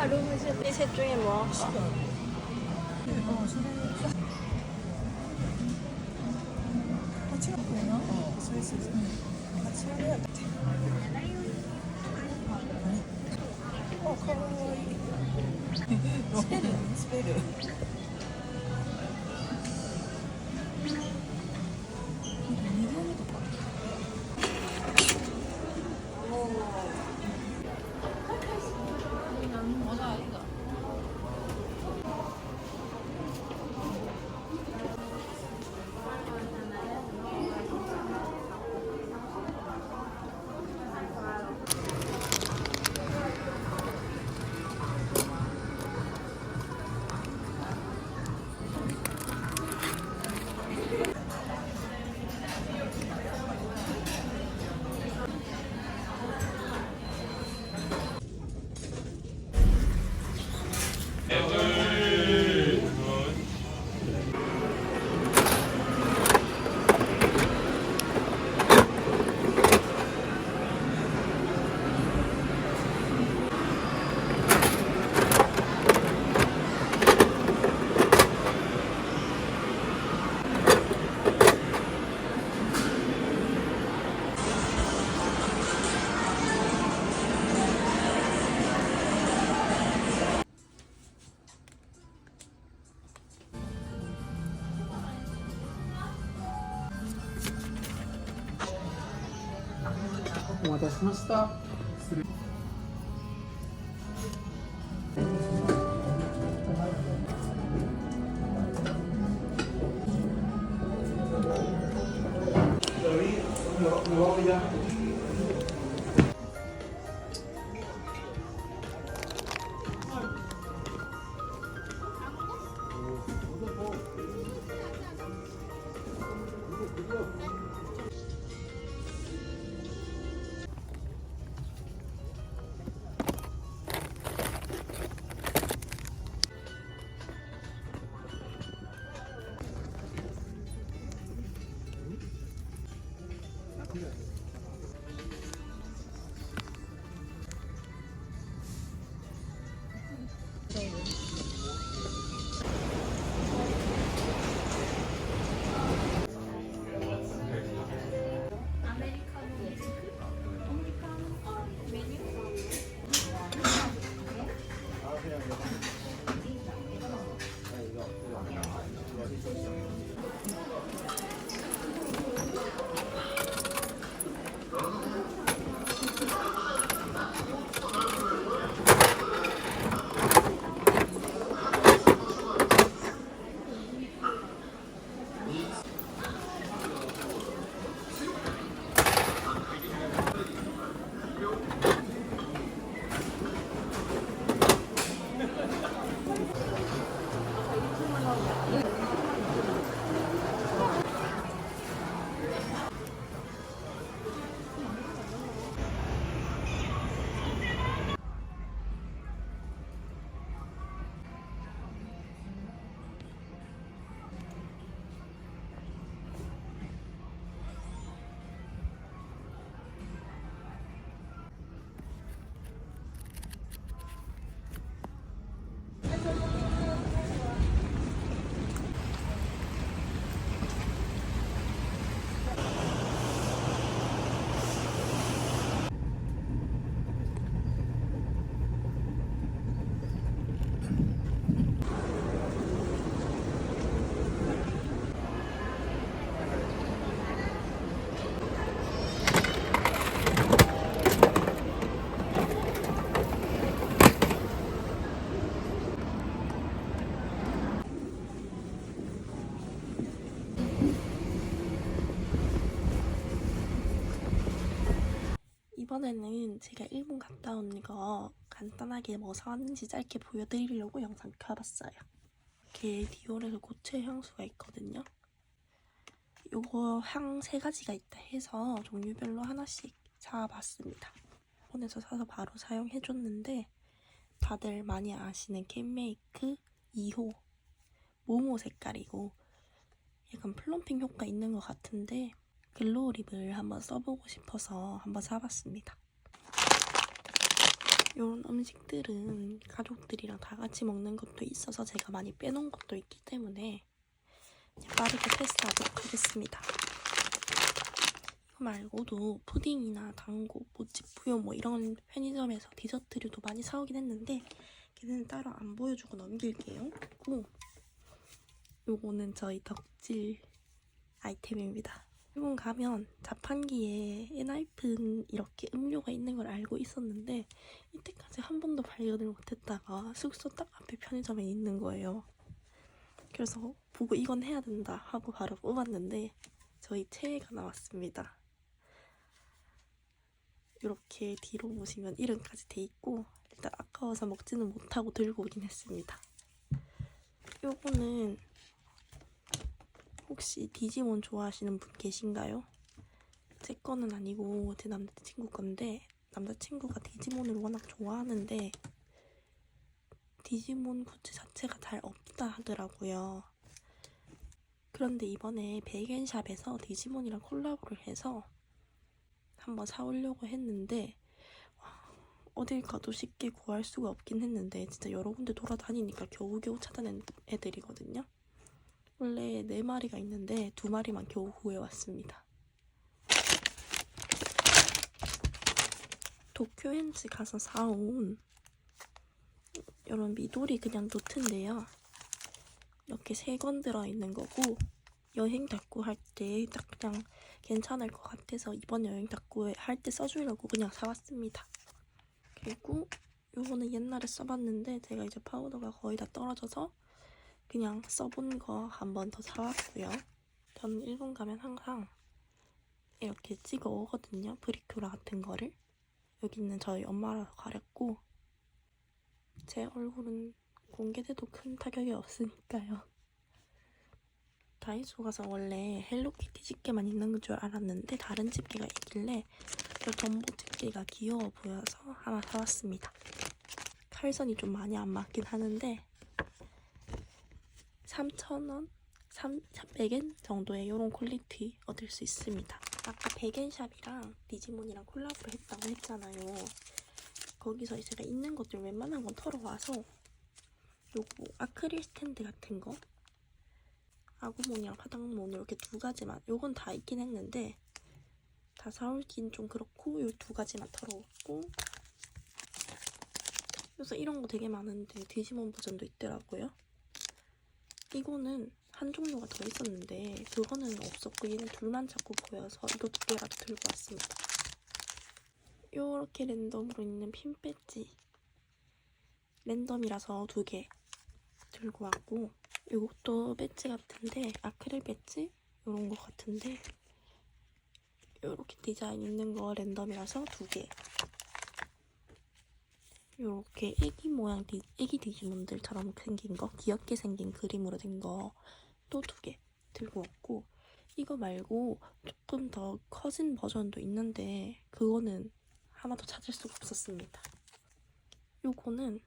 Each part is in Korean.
뭐야 로봇이 이셋 중에 뭐? 같이 갔구나. 어. 스위스 같이 해야 돼. 어, 가 스페르. 스페르. 번에는 제가 일본 갔다 온 거 간단하게 뭐 사왔는지 짧게 보여드리려고 영상 켜봤어요. 이렇게 디올에서 고체 향수가 있거든요. 요거 향 세 가지가 있다 해서 종류별로 하나씩 사봤습니다. 일본에서 사서 바로 사용해줬는데 다들 많이 아시는 캔메이크 2호 모모 색깔이고 약간 플럼핑 효과 있는 것 같은데 글로우 립을 한번 써보고 싶어서 한번 사봤습니다. 이런 음식들은 가족들이랑 다 같이 먹는 것도 있어서 제가 많이 빼놓은 것도 있기 때문에 빠르게 테스트하도록 하겠습니다. 이거 말고도 푸딩이나 당고, 모찌푸요 뭐 이런 편의점에서 디저트류도 많이 사오긴 했는데 걔는 따로 안 보여주고 넘길게요. 그리고 요거는 저희 덕질 아이템입니다. 일본 가면 자판기에 엔하이픈 이렇게 음료가 있는 걸 알고 있었는데 이때까지 한 번도 발견을 못했다가 숙소 딱 앞에 편의점에 있는 거예요. 그래서 보고 이건 해야 된다 하고 바로 뽑았는데 저희 최애가 나왔습니다. 이렇게 뒤로 보시면 이름까지 돼 있고 일단 아까워서 먹지는 못하고 들고 오긴 했습니다. 요거는 혹시 디지몬 좋아하시는 분 계신가요? 제 거는 아니고 제 남자친구 건데 남자친구가 디지몬을 워낙 좋아하는데 디지몬 굿즈 자체가 잘 없다 하더라고요. 그런데 이번에 베겐샵에서 디지몬이랑 콜라보를 해서 한번 사오려고 했는데 와, 어딜 가도 쉽게 구할 수가 없긴 했는데 진짜 여러 군데 돌아다니니까 겨우겨우 찾아낸 애들이거든요. 원래 네 마리가 있는데 두 마리만 겨우 구해왔습니다. 도쿄엔지 가서 사온 이런 미도리 그냥 노트인데요. 이렇게 세 권 들어있는 거고 여행 닦고 할 때 딱 그냥 괜찮을 것 같아서 이번 여행 닦고 할 때 써주려고 그냥 사왔습니다. 그리고 요거는 옛날에 써봤는데 제가 이제 파우더가 거의 다 떨어져서 그냥 써본 거 한 번 더 사왔고요. 저는 일본 가면 항상 이렇게 찍어 오거든요. 프리큐라 같은 거를. 여기는 저희 엄마라서 가렸고 제 얼굴은 공개돼도 큰 타격이 없으니까요. 다이소 가서 원래 헬로키티 집게만 있는 줄 알았는데 다른 집게가 있길래 이 덤보 집게가 귀여워 보여서 하나 사왔습니다. 칼선이 좀 많이 안 맞긴 하는데 3,000원? 3, 300엔 정도의 이런 퀄리티 얻을 수 있습니다. 아까 백엔샵이랑 디지몬이랑 콜라보를 했다고 했잖아요. 거기서 제가 있는 것들 웬만한 건 털어와서 요거 아크릴 스탠드 같은 거 아구몬이랑 파당몬 이렇게 두 가지만 요건 다 있긴 했는데 다 사올긴 좀 그렇고 요 두 가지만 털어왔고 그래서 이런 거 되게 많은데 디지몬 버전도 있더라고요. 이거는 한 종류가 더 있었는데 그거는 없었고 얘는 둘만 자꾸 보여서 이거 두 개라도 들고 왔습니다. 요렇게 랜덤으로 있는 핀 배지 랜덤이라서 두 개 들고 왔고 이것도 배지 같은데 아크릴 배지 요런 거 같은데 요렇게 디자인 있는 거 랜덤이라서 두 개. 요렇게 애기 모양 디, 애기 디지몬들처럼 생긴 거 귀엽게 생긴 그림으로 된 거 또 두 개 들고 왔고 이거 말고 조금 더 커진 버전도 있는데 그거는 하나도 찾을 수가 없었습니다. 요거는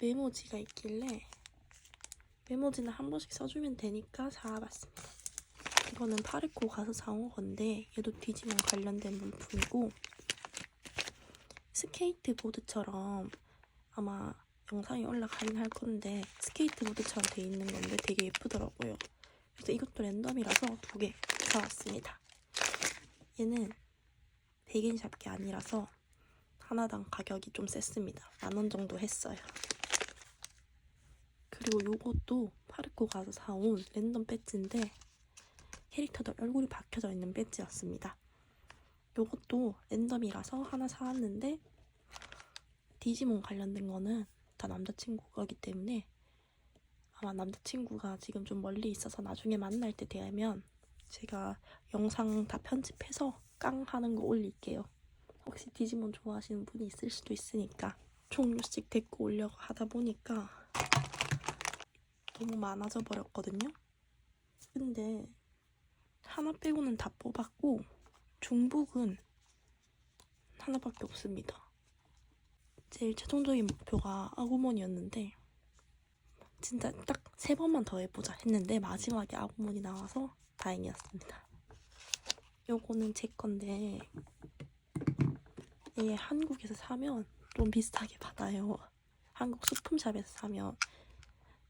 메모지가 있길래 메모지는 한 번씩 써주면 되니까 사봤습니다. 이거는 파르코 가서 사온 건데 얘도 디지몬 관련된 물품이고 스케이트보드처럼 아마 영상이 올라가긴 할 건데 스케이트보드처럼 돼 있는 건데 되게 예쁘더라고요. 그래서 이것도 랜덤이라서 두 개 사왔습니다. 얘는 백인샵 게 아니라서 하나당 가격이 좀 셌습니다. 만 원 정도 했어요. 그리고 요것도 파르코 가서 사온 랜덤 배지인데 캐릭터들 얼굴이 박혀져 있는 배지였습니다. 요것도 랜덤이라서 하나 사왔는데 디지몬 관련된 거는 다 남자친구 거기 때문에 아마 남자친구가 지금 좀 멀리 있어서 나중에 만날 때 되면 제가 영상 다 편집해서 깡 하는 거 올릴게요. 혹시 디지몬 좋아하시는 분이 있을 수도 있으니까 종류씩 데리고 오려고 하다 보니까 너무 많아져 버렸거든요. 근데 하나 빼고는 다 뽑았고 중복은 하나밖에 없습니다. 제일 최종적인 목표가 아구몬이었는데 진짜 딱 세 번만 더 해보자 했는데 마지막에 아구몬이 나와서 다행이었습니다. 요거는 제 건데 얘 한국에서 사면 좀 비슷하게 받아요. 한국 소품샵에서 사면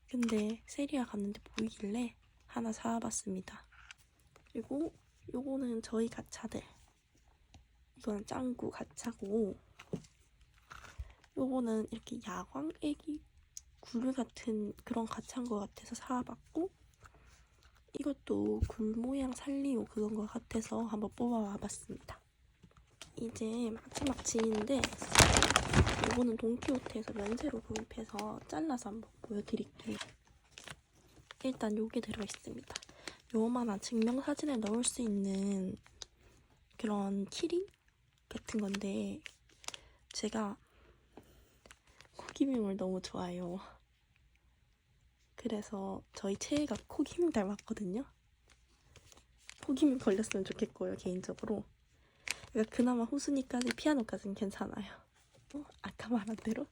근데 세리아 갔는데 보이길래 하나 사봤습니다. 그리고 요거는 저희 가차들 이거는 짱구 가차고 요거는 이렇게 야광 애기 굴 같은 그런 가차인 것 같아서 사봤고 이것도 굴 모양 살리오 그건 것 같아서 한번 뽑아와봤습니다. 이제 마지막 진인데 이거는 돈키호테에서 면세로 구입해서 잘라서 한번 보여드릴게요. 일단 요게 들어있습니다. 요만한 증명사진에 넣을 수 있는 그런 키링 같은 건데 제가 코기밍을 너무 좋아해요. 그래서 저희 채혜가 코기밍 닮았거든요. 코기밍 걸렸으면 좋겠고요, 개인적으로. 그러니까 그나마 후순위까지 피아노까지는 괜찮아요. 어? 아까 말한 대로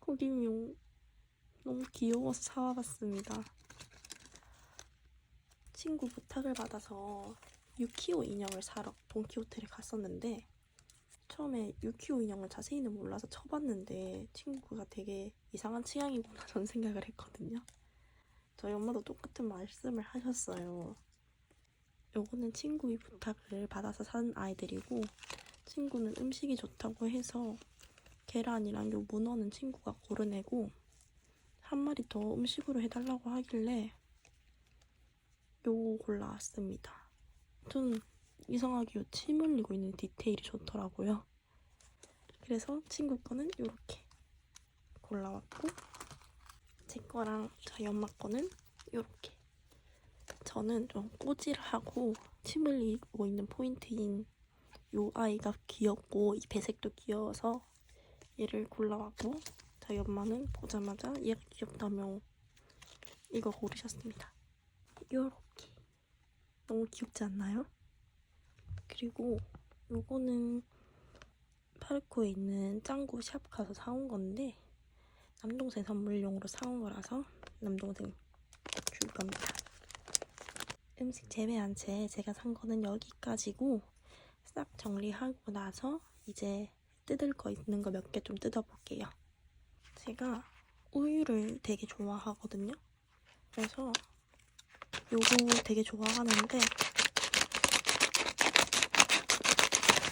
코기밍 너무 귀여워서 사와봤습니다. 친구 부탁을 받아서 유키오 인형을 사러 돈키호테를 갔었는데 처음에 유키오 인형을 자세히는 몰라서 쳐봤는데 친구가 되게 이상한 취향이구나 전 생각을 했거든요. 저희 엄마도 똑같은 말씀을 하셨어요. 요거는 친구의 부탁을 받아서 산 아이들이고 친구는 음식이 좋다고 해서 계란이랑 요 문어는 친구가 고르내고 한 마리 더 음식으로 해달라고 하길래 요거 골라왔습니다. 좀 이상하게 요침 흘리고 있는 디테일이 좋더라고요. 그래서 친구 거는 요렇게 골라왔고 제 거랑 저희 엄마 거는 요렇게 저는 좀 꼬질하고 침 흘리고 있는 포인트인 요 아이가 귀엽고 이 배색도 귀여워서 얘를 골라왔고 저희 엄마는 보자마자 얘가 귀엽다며 이거 고르셨습니다. 요렇게 너무 귀엽지 않나요? 그리고 요거는 파르코에 있는 짱구 샵 가서 사온 건데 남동생 선물용으로 사온 거라서 남동생 줄 겁니다. 음식 재배한 채 제가 산 거는 여기까지고 싹 정리하고 나서 이제 뜯을 거 있는 거 몇 개 좀 뜯어볼게요. 제가 우유를 되게 좋아하거든요. 그래서 요거 되게 좋아하는데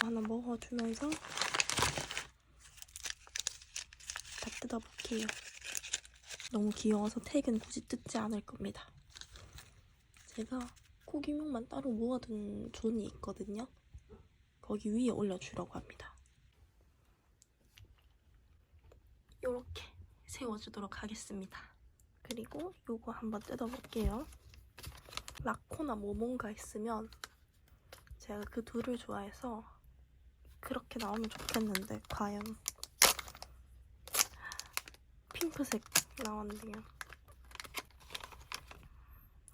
하나 먹어주면서 다 뜯어볼게요. 너무 귀여워서 택은 굳이 뜯지 않을 겁니다. 제가 고기육만 따로 모아둔 존이 있거든요. 거기 위에 올려주려고 합니다. 이렇게 세워주도록 하겠습니다. 그리고 요거 한번 뜯어볼게요. 라코나 모몬가 있으면 제가 그 둘을 좋아해서 그렇게 나오면 좋겠는데 과연 핑크색 나왔네요.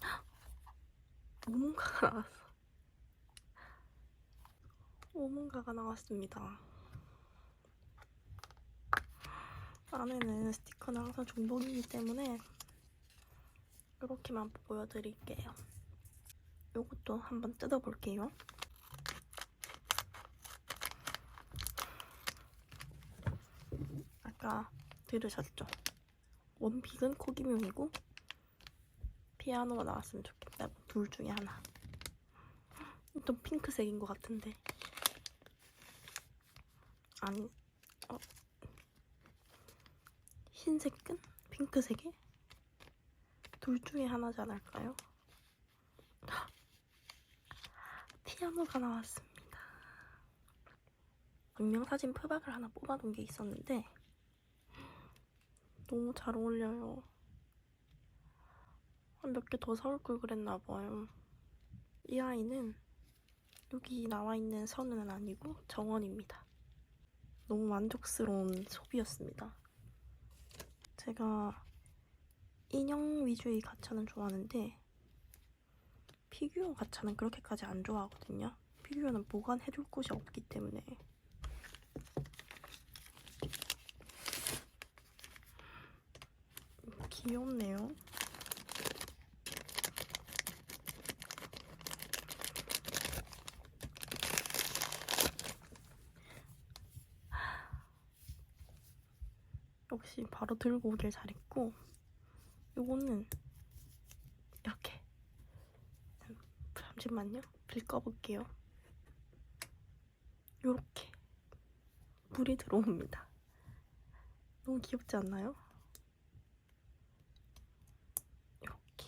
모몬가가 나왔어. 모몬가가 나왔습니다. 안에는 스티커는 항상 중복이기 때문에 이렇게만 보여드릴게요. 요것도 한번 뜯어볼게요. 아까 들으셨죠? 원픽은 코기명이고 피아노가 나왔으면 좋겠다. 둘 중에 하나. 좀 핑크색인 것 같은데. 아니, 어. 흰색은 핑크색에 둘 중에 하나지 않을까요? 피아노가 나왔습니다. 증명사진 표박을 하나 뽑아둔 게 있었는데 너무 잘 어울려요. 한몇개 더 사올 걸 그랬나 봐요. 이 아이는 여기 나와 있는 선은 아니고 정원입니다. 너무 만족스러운 소비였습니다. 제가 인형 위주의 가차는 좋아하는데 피규어 가차는 그렇게까지 안 좋아하거든요. 피규어는 보관해줄 곳이 없기 때문에 귀엽네요. 역시 바로 들고 오길 잘했고 요거는 이렇게. 잠시만요. 불 꺼볼게요. 요렇게. 불이 들어옵니다. 너무 귀엽지 않나요? 이렇게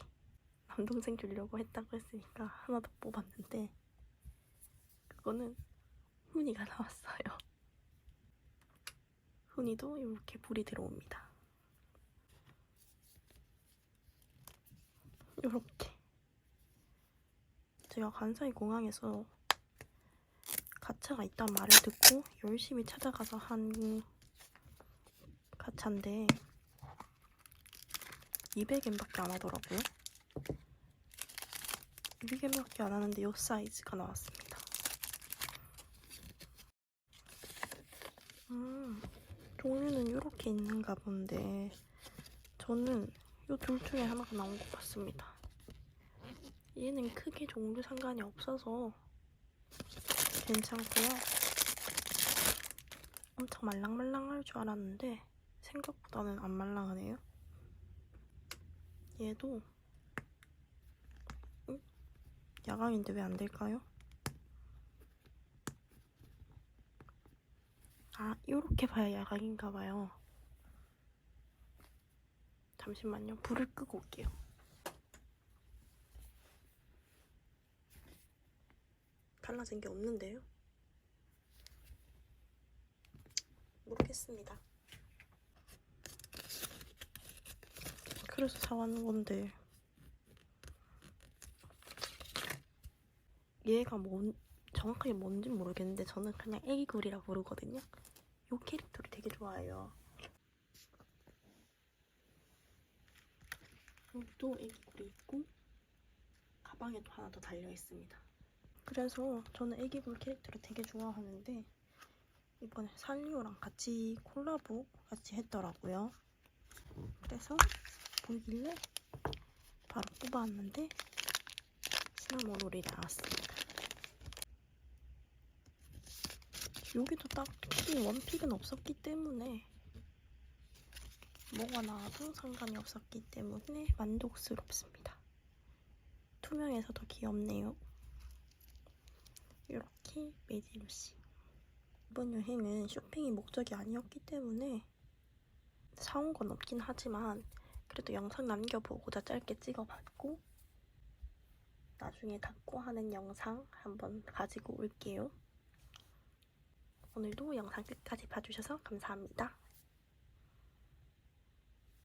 남동생 주려고 했다고 했으니까 하나 더 뽑았는데 그거는 훈이가 나왔어요 훈이도 이렇게 불이 들어옵니다. 이렇게 제가 간사이 공항에서 가차가 있다는 말을 듣고 열심히 찾아가서 한 가차인데 200엔밖에 안 하더라고요. 200엔밖에 안 하는데 이 사이즈가 나왔습니다. 음. 종류는 이렇게 있는가 본데 저는 이 둘 중에 하나가 나온 것 같습니다. 얘는 크게 종류 상관이 없어서 괜찮고요. 엄청 말랑말랑할 줄 알았는데 생각보다는 안 말랑하네요. 얘도 음? 야광인데 왜 안 될까요? 아, 이렇게 봐야 야광인가 봐요. 잠시만요. 불을 끄고 올게요. 달라진 게 없는데요? 모르겠습니다. 그래서 사왔는 건데 얘가 뭔 정확하게 뭔지 모르겠는데 저는 그냥 애기굴이라고 부르거든요. 요 캐릭터를 되게 좋아해요. 여기도 애기굴이 있고 가방에도 하나 더 달려 있습니다. 그래서 저는 애기굴 캐릭터를 되게 좋아하는데 이번에 산리오랑 같이 콜라보 같이 했더라고요. 그래서 보이길래 바로 뽑아왔는데 시나모롤이 나왔습니다. 여기도 딱히 원픽은 없었기 때문에 뭐가 나와도 상관이 없었기 때문에 만족스럽습니다. 투명해서 더 귀엽네요. 이렇게 메디루시 이번 여행은 쇼핑이 목적이 아니었기 때문에 사온 건 없긴 하지만 그래도 영상 남겨보고자 짧게 찍어봤고 나중에 닫고 하는 영상 한번 가지고 올게요. 오늘도 영상 끝까지 봐주셔서 감사합니다.